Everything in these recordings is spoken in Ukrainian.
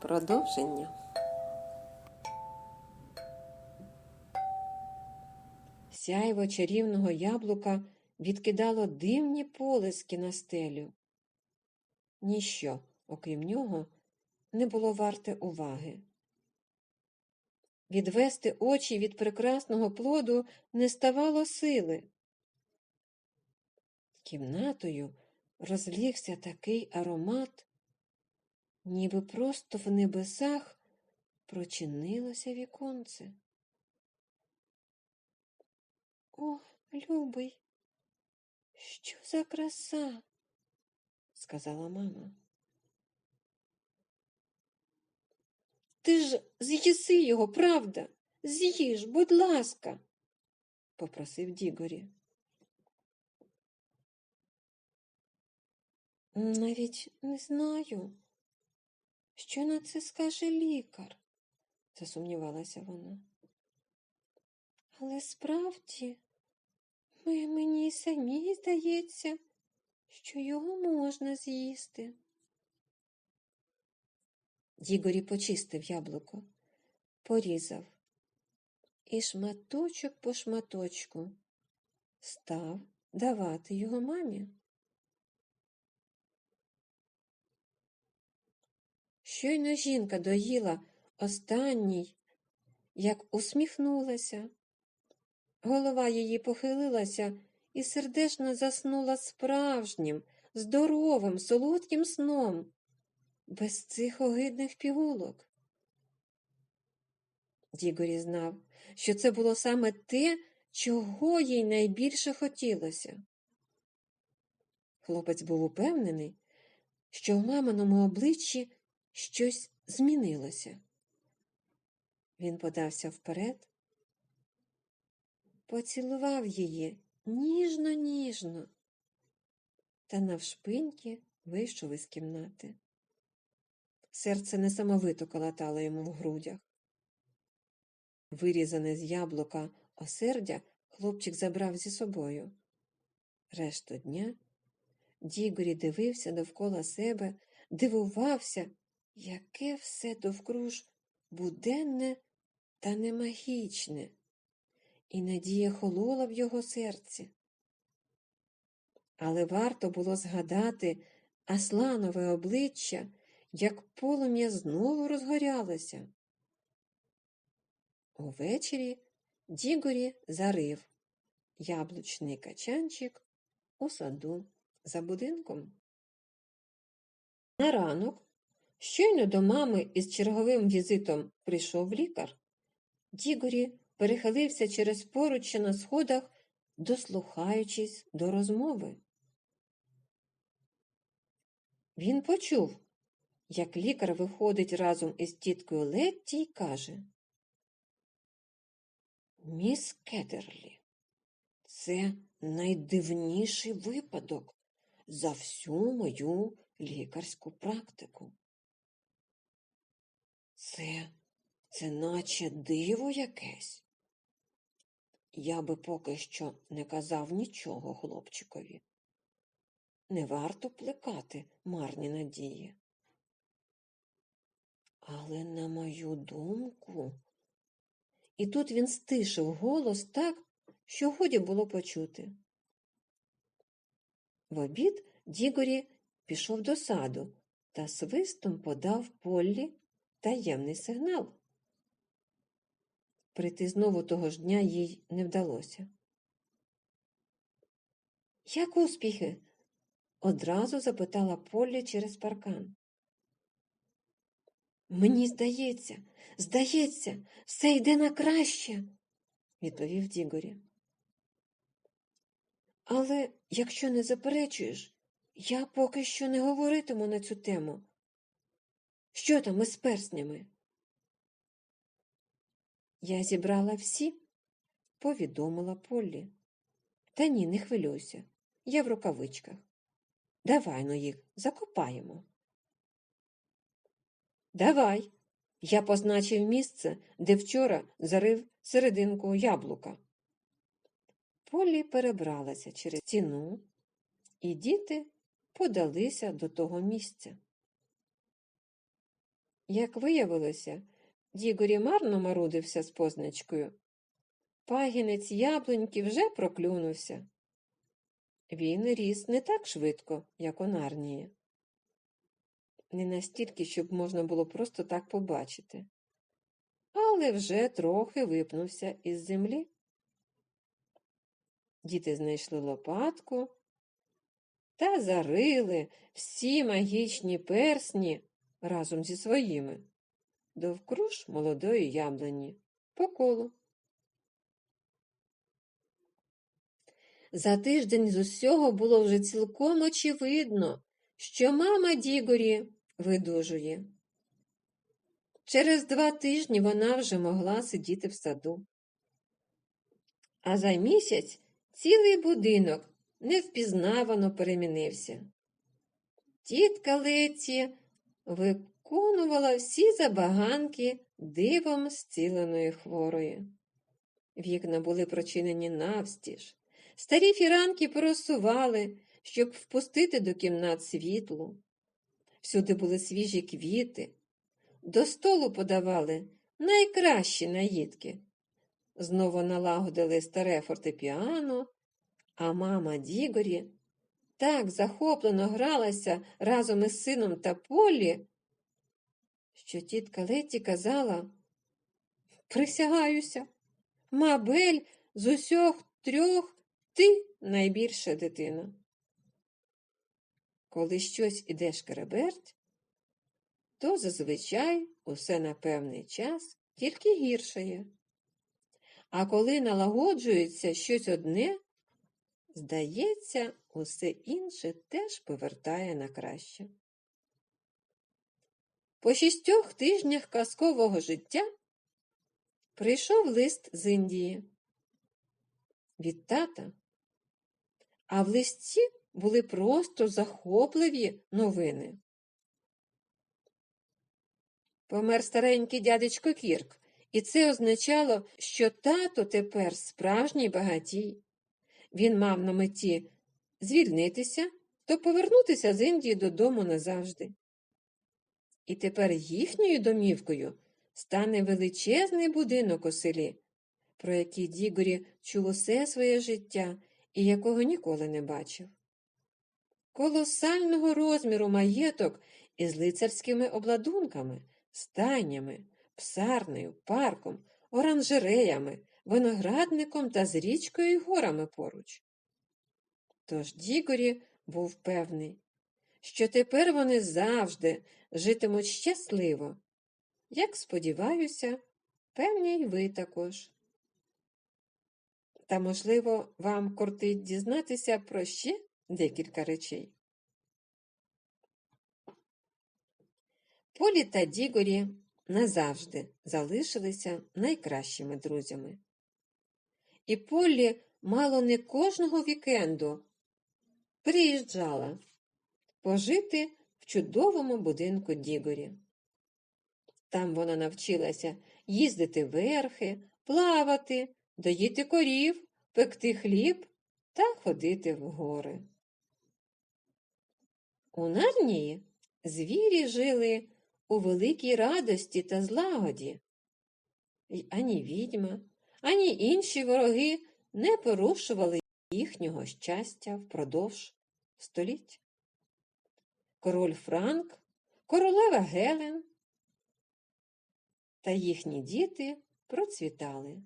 Продовження. Сяйво чарівного яблука відкидало дивні полиски на стелю. Ніщо, окрім нього, не було варте уваги. Відвести очі від прекрасного плоду не ставало сили. Кімнатою розлігся такий аромат, ніби просто в небесах прочинилося віконце. О, любий, що за краса, сказала мама. Ти ж з'їси його, правда? З'їж, будь ласка, попросив Дігорі. Навіть не знаю, що на це скаже лікар, засумнівалася вона. Але справді, мені самі здається, що його можна з'їсти. Дігорі почистив яблуко, порізав і шматочок по шматочку став давати його мамі. Щойно жінка доїла останній, як усміхнулася. Голова її похилилася і сердечно заснула справжнім, здоровим, солодким сном, без цих огидних пігулок. Дігорі знав, що це було саме те, чого їй найбільше хотілося. Хлопець був упевнений, що в маминому обличчі щось змінилося. Він подався вперед, поцілував її ніжно-ніжно та навшпиньки вийшов із кімнати. Серце несамовито калатало йому в грудях. Вирізане з яблука осердя хлопчик забрав зі собою. Решту дня Дігорі дивився довкола себе, дивувався, яке все довкруж буденне та немагічне, і надія холола в його серці. Але варто було згадати Асланове обличчя, як полум'я знову розгорялося. Увечері Дігорі зарив яблучний качанчик у саду за будинком. На ранок, щойно до мами із черговим візитом прийшов лікар, Дігорі перехилився через поруччя на сходах, дослухаючись до розмови. Він почув, як лікар виходить разом із тіткою Летті й каже Міс Кетерлі, це найдивніший випадок за всю мою лікарську практику. Це, це наче диво якесь. Я би поки що не казав нічого хлопчикові. Не варто плекати марні надії. Але, на мою думку, і тут він стишив голос так, що годі було почути. В обід Дігорі пішов до саду та свистом подав Поллі таємний сигнал. Прийти знову того ж дня їй не вдалося. Як успіхи? одразу запитала Поллі через паркан. Мені здається, здається, все йде на краще, відповів Дігорі. Але якщо не заперечуєш, я поки що не говоритиму на цю тему. Що там із перснями? Я зібрала всі, повідомила Поллі. Та ні, не хвилюйся. Я в рукавичках. Давай ну їх закопаємо. Давай. Я позначив місце, де вчора зарив серединку яблука. Полі перебралася через стіну, і діти подалися до того місця. Як виявилося, Дігорі марно марудився з позначкою. Пагінець яблуньки вже проклюнувся. Він ріс не так швидко, як у Нарнії. Не настільки, щоб можна було просто так побачити, але вже трохи випнувся із землі. Діти знайшли лопатку та зарили всі магічні персні разом зі своїми довкруж молодої яблуні по колу. За тиждень з усього було вже цілком очевидно, що мама Дігорі видужує. Через два тижні вона вже могла сидіти в саду. А за місяць цілий будинок невпізнавано перемінився. Тітка Леці виконувала всі забаганки дивом зціленої хворої. Вікна були прочинені навстіж. Старі фіранки поросували, щоб впустити до кімнат світло. Всюди були свіжі квіти, до столу подавали найкращі наїдки. Знову налагодили старе фортепіано, а мама Дігорі так захоплено гралася разом із сином та Полі, що тітка Леті казала Присягаюся, мабель, з усьох трьох ти найбільша дитина. Коли щось іде шкереберть, то зазвичай усе на певний час тільки гіршає. А коли налагоджується щось одне, здається, усе інше теж повертає на краще. По шістьох тижнях казкового життя прийшов лист з Індії від тата, а в листі були просто захопливі новини. Помер старенький дядечко Кірк, і це означало, що тато тепер справжній багатій. Він мав на меті звільнитися то повернутися з Індії додому назавжди. І тепер їхньою домівкою стане величезний будинок у селі, про який Дігорі чув усе своє життя і якого ніколи не бачив. Колосального розміру маєток із лицарськими обладунками, стайнями, псарнею, парком, оранжереями, виноградником та з річкою й горами поруч. Тож Дігорі був певний, що тепер вони завжди житимуть щасливо, як сподіваюся, певні й ви також. Та, можливо, вам кортить дізнатися про ще декілька речей. Полі та Дігорі назавжди залишилися найкращими друзями. І Полі мало не кожного вікенду приїжджала пожити в чудовому будинку Дігорі. Там вона навчилася їздити верхи, плавати, доїти корів, пекти хліб та ходити в гори. У Нарнії звірі жили у великій радості та злагоді. І ані відьма, ані інші вороги не порушували їхнього щастя впродовж століть. Король Франк, королева Гелен та їхні діти процвітали.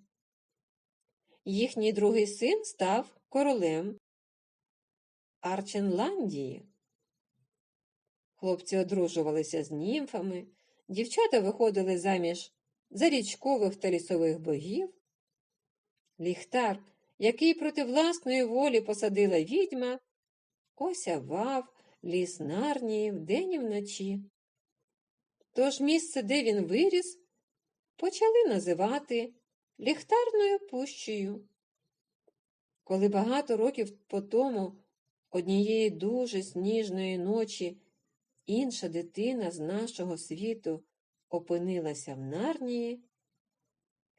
Їхній другий син став королем Арченландії. Хлопці одружувалися з німфами, дівчата виходили заміж зарічкових та лісових богів. Ліхтар, який проти власної волі посадила відьма, осявав ліс нарнії вдень і вночі. Тож місце, де він виріс, почали називати ліхтарною пущею. Коли багато років по тому однієї дуже сніжної ночі інша дитина з нашого світу опинилася в нарнії,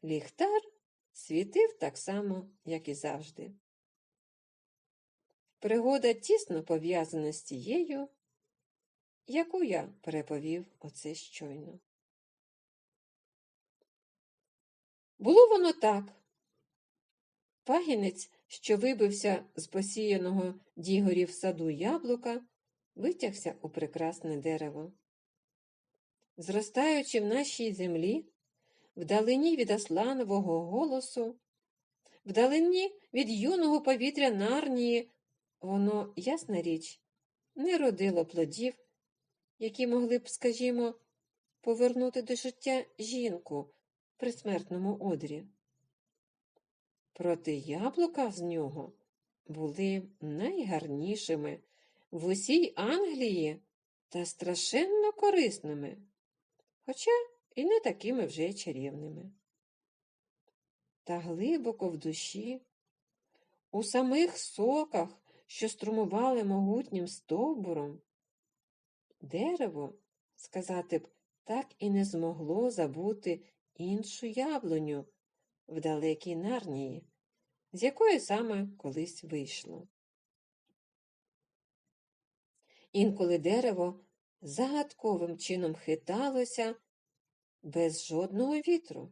ліхтар світив так само, як і завжди. Пригода тісно пов'язана з тією, яку я переповів оце щойно. Було воно так. Пагінець, що вибився з посіяного дігорів саду яблука, витягся у прекрасне дерево. Зростаючи в нашій землі, вдалині від асланового голосу, вдалині від юного повітря нарнії воно, ясна річ, не родило плодів, які могли б, скажімо, повернути до життя жінку при смертному одрі. Проте яблука з нього були найгарнішими в усій Англії та страшенно корисними, хоча і не такими вже чарівними. Та глибоко в душі, у самих соках, що струмували могутнім стовбуром, дерево, сказати б, так і не змогло забути іншу яблуню в далекій нарнії, з якої саме колись вийшло. Інколи дерево загадковим чином хиталося без жодного вітру.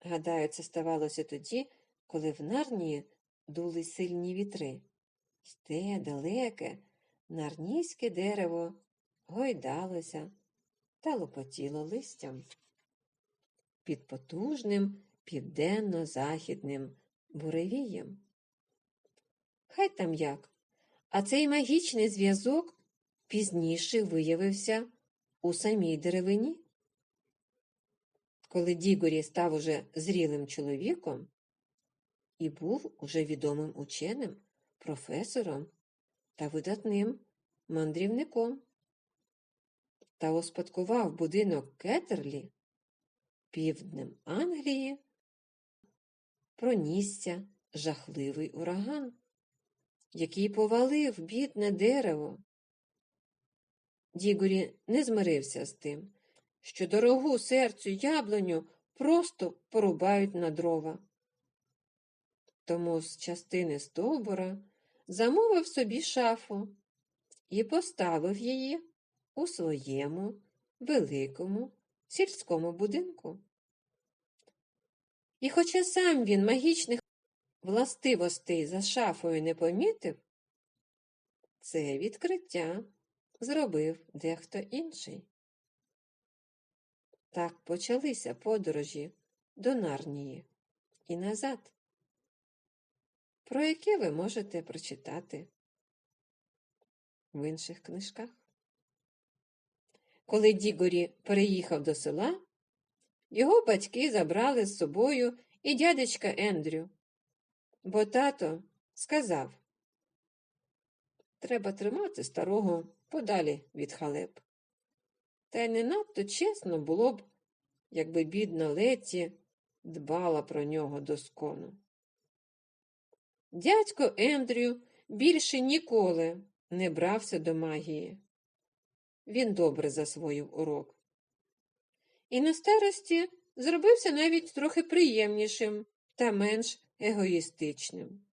Гадаю, це ставалося тоді, коли в нарнії дули сильні вітри. Й те далеке нарнійське дерево гойдалося та лопотіло листям під потужним південно-західним буревієм. Хай там як, а цей магічний зв'язок пізніше виявився у самій деревині. Коли Дігорі став уже зрілим чоловіком і був уже відомим ученим, професором та видатним мандрівником, та успадкував будинок Кетерлі, півднем Англії, пронісся жахливий ураган, який повалив бідне дерево. Дігорі не змирився з тим, що дорогу серцю яблуню просто порубають на дрова. Тому з частини стовбура замовив собі шафу і поставив її у своєму великому сільському будинку. І хоча сам він магічних властивостей за шафою не помітив, це відкриття зробив дехто інший. Так почалися подорожі до Нарнії і назад, про які ви можете прочитати в інших книжках. Коли Дігорі переїхав до села, його батьки забрали з собою і дядечка Ендрю, бо тато сказав треба тримати старого подалі від халеп. Та й не надто чесно було б, якби бідна Леті дбала про нього доскону. Дядько Ендрю більше ніколи не брався до магії. Він добре засвоїв урок. І на старості зробився навіть трохи приємнішим та менш егоїстичним.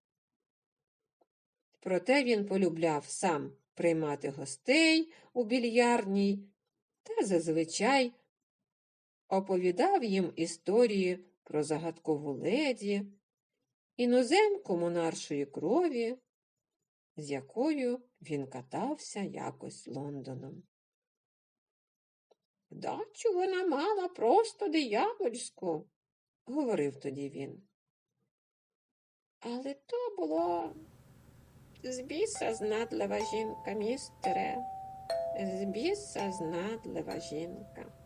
Проте він полюбляв сам приймати гостей у більярній та зазвичай оповідав їм історії про загадкову леді, іноземку монаршої крові, з якою він катався якось Лондоном. Дачу вона мала просто диявольську, говорив тоді він. Але то було з біса знадлива жінка, містере, з біса знадлива жінка.